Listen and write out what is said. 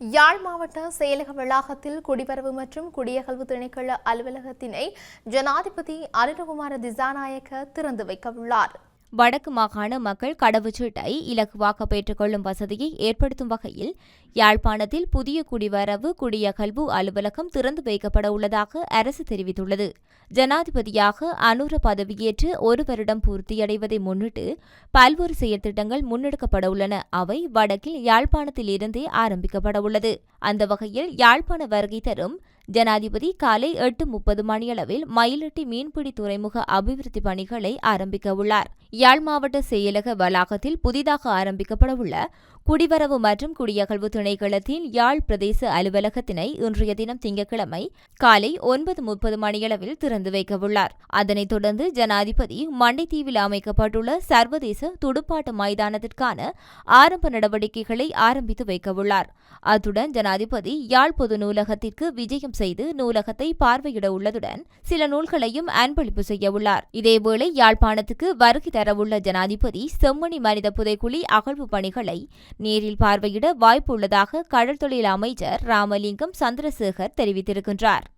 யாழ் மாவட்ட செயலக வளாகத்தில் குடிவரவு மற்றும் குடியகல்வு திணைக்கள அலுவலகத்தினை ஜனாதிபதி அருணகுமார திசாநாயக்க திறந்து வைக்கவுள்ளார். வடக்கு மாகாண மக்கள் கடவுச்சீட்டை இலகுவாக பெற்றுக்கொள்ளும் வசதியை ஏற்படுத்தும் வகையில் யாழ்ப்பாணத்தில் புதிய குடிவரவு குடியகல்வு அலுவலகம் திறந்து வைக்கப்பட உள்ளதாக அரசு தெரிவித்துள்ளது. ஜனாதிபதியாக அனுர பதவியேற்று ஒரு வருடம் பூர்த்தியடைவதை முன்னிட்டு பல்வேறு செயற்திட்டங்கள் முன்னெடுக்கப்பட உள்ளன. அவை வடக்கில் யாழ்ப்பாணத்தில் இருந்தே ஆரம்பிக்கப்பட உள்ளது. அந்த வகையில் யாழ்ப்பாண வருகை தரும் ஜனாதிபதி காலை எட்டு முப்பது மணியளவில் மயிலட்டி மீன்பிடி துறைமுக அபிவிருத்தி பணிகளை ஆரம்பிக்கவுள்ளார் யாழ் மாவட்ட செயலக வளாகத்தில் புதிதாக ஆரம்பிக்கப்படவுள்ள குடிவரவு மற்றும் குடியகழ்வு திணைக்களத்தின் யாழ் பிரதேச அலுவலகத்தினை இன்றைய தினம் திங்கட்கிழமை காலை ஒன்பது முப்பது மணியளவில் திறந்து வைக்கவுள்ளார் அதனைத் தொடர்ந்து ஜனாதிபதி மண்டைத்தீவில் அமைக்கப்பட்டுள்ள சர்வதேச துடுப்பாட்ட மைதானத்திற்கான ஆரம்ப நடவடிக்கைகளை ஆரம்பித்து வைக்கவுள்ளார் அத்துடன் ஜனாதிபதி யாழ் பொது நூலகத்திற்கு விஜயம் செய்து நூலகத்தை பார்வையிட உள்ளதுடன் சில நூல்களையும் அன்பளிப்பு செய்யவுள்ளார். இதேவேளை யாழ்ப்பாணத்துக்கு வருகை தரவுள்ள ஜனாதிபதி செம்மணி மனித புதைக்குழி அகழ்வு பணிகளை நேரில் பார்வையிட வாய்ப்புள்ளதாக கடல் தொழில் அமைச்சர் ராமலிங்கம் சந்திரசேகர் தெரிவித்திருக்கின்றார்.